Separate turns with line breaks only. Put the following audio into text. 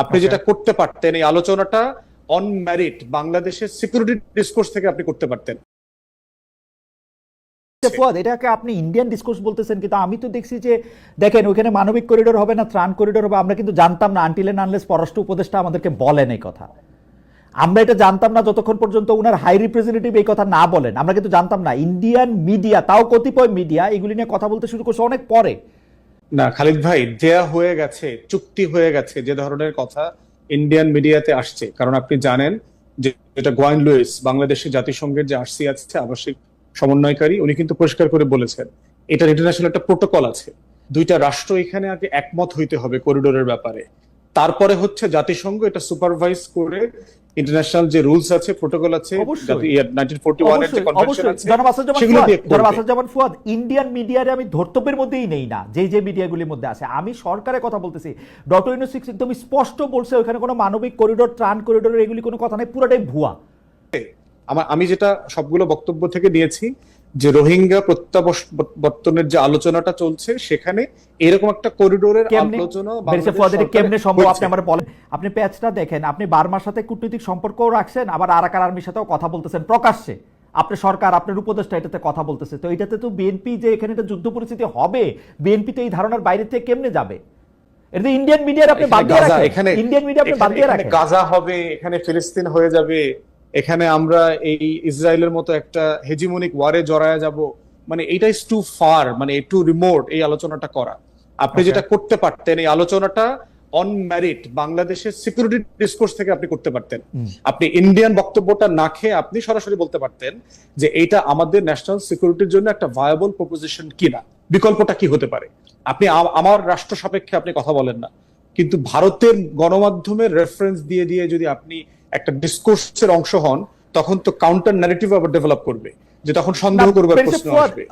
আপনি যেটা করতে পারতেন এই আলোচনাটা অন ম্যারিট বাংলাদেশের সিকিউরিটি ডিসকোর্স থেকে আপনি করতে পারতেন।
আচ্ছা, ফুয়াদ এটাকে আপনি ইন্ডিয়ান ডিসকোর্স বলতেছেন কিন্তু আমি তো দেখছি যে দেখেন ওখানে মানবিক করিডোর হবে না ত্রাণ করিডোর হবে আমরা কিন্তু জানতাম না আনটিল এন্ড আনলেস পররাষ্ট্র উপদেষ্টা আমাদেরকে বলেন এই কথা। আমরা এটা জানতাম না যতক্ষণ পর্যন্ত উনার হাই রিপ্রেজেন্টেটিভ এই কথা না বলেন। আমরা কিন্তু জানতাম না ইন্ডিয়ান মিডিয়া তাও কতিপয় মিডিয়া এগুলি নিয়ে কথা বলতে শুরু করছে অনেক পরে।
না, খালিদ ভাই, দেয়া হয়ে গেছে, চুক্তি হয়ে গেছে যে ধরনের কথা ইন্ডিয়ান মিডিয়াতে আসছে। কারণ আপনি জানেন যে এটা গোয়েন লুইস বাংলাদেশের জাতিসংঘের যে আরসি আছে, আবাসিক সমন্বয়কারী, উনি কিন্তু পরিষ্কার করে বলেছেন, এটার ইন্টারন্যাশনাল একটা প্রোটোকল আছে। দুইটা রাষ্ট্র এখানে আগে একমত হইতে হবে করিডোরের ব্যাপারে। তারপরে হচ্ছে জাতিসংঘ এটা সুপারভাইজ করে ইন্টারন্যাশনাল যে রুলস আছে প্রোটোকল আছে
ফুয়াদ ইন্ডিয়ান মিডিয়ারে আমি ধর্তব্যের মধ্যেই নেই না যে যে মিডিয়াগুলির মধ্যে আছে। আমি সরকারের কথা বলতেছি। ডক্টর সিক্স একদম স্পষ্ট বলছে ওখানে কোনো মানবিক করিডোর ট্রান করিডোর এগুলি কোনো কথা নেই পুরোটাই ভুয়া।
আমার আমি যেটা সবগুলো বক্তব্য থেকে নিয়েছি যে রোহিঙ্গা প্রত্যাবর্তনের যে আলোচনাটা চলছে সেখানে এরকম একটা করিডোরের আলোচনা
কেমনে সম্ভব? আপনি আমার বলেন। আপনি প্যাচটা দেখেন আপনি বার্মার সাথে কূটনৈতিক সম্পর্কও রাখছেন আবার আরাকার আর্মির সাথেও কথা বলতেছেন। প্রকাশ্যে আপনি সরকার আপনার উপদেষ্টা এটাতে কথা বলতেছে। তো এটাতে তো বিএনপি যে এখানে একটা যুদ্ধ পরিস্থিতি হবে বিএনপি তো এই ধারণার বাইরে থেকে কেমনে যাবে? এটা ইন্ডিয়ান মিডিয়ার আপনি বাদ দিয়ে রাখেন। ইন্ডিয়ান মিডিয়া আপনি বাদ দিয়ে রাখেন।
গাজা হবে এখানে ফিলিস্তিন হয়ে যাবে। এখানে আমরা এই ইসরায়েলের মতো একটা হেজিমনিক ওয়ারে জড়ায় যাব। মানে এটা ইজ টু ফার মানে টু রিমোট এই আলোচনাটা করা। আপনি যেটা করতে পারতেন এই আলোচনাটা অন ম্যারিট বাংলাদেশের সিকিউরিটি ডিসকোর্স থেকে আপনি করতে পারতেন। আপনি ইন্ডিয়ান বক্তব্যটা না খেয়ে আপনি সরাসরি বলতে পারতেন যে এটা আমাদের ন্যাশনাল সিকিউরিটির জন্য একটা ভায়াবল প্রপোজিশন কিনা বিকল্পটা কি হতে পারে? আপনি আমার রাষ্ট্র সাপেক্ষে আপনি কথা বলেন না। কিন্তু ভারতের গণমাধ্যমের রেফারেন্স দিয়ে দিয়ে যদি আপনি একটা ডিসকোর্সের অংশ হন তখন তো কাউন্টার ন্যারেটিভ আবার ডেভেলপ করবে যে তখন সন্দেহ করবার প্রশ্ন আসবে।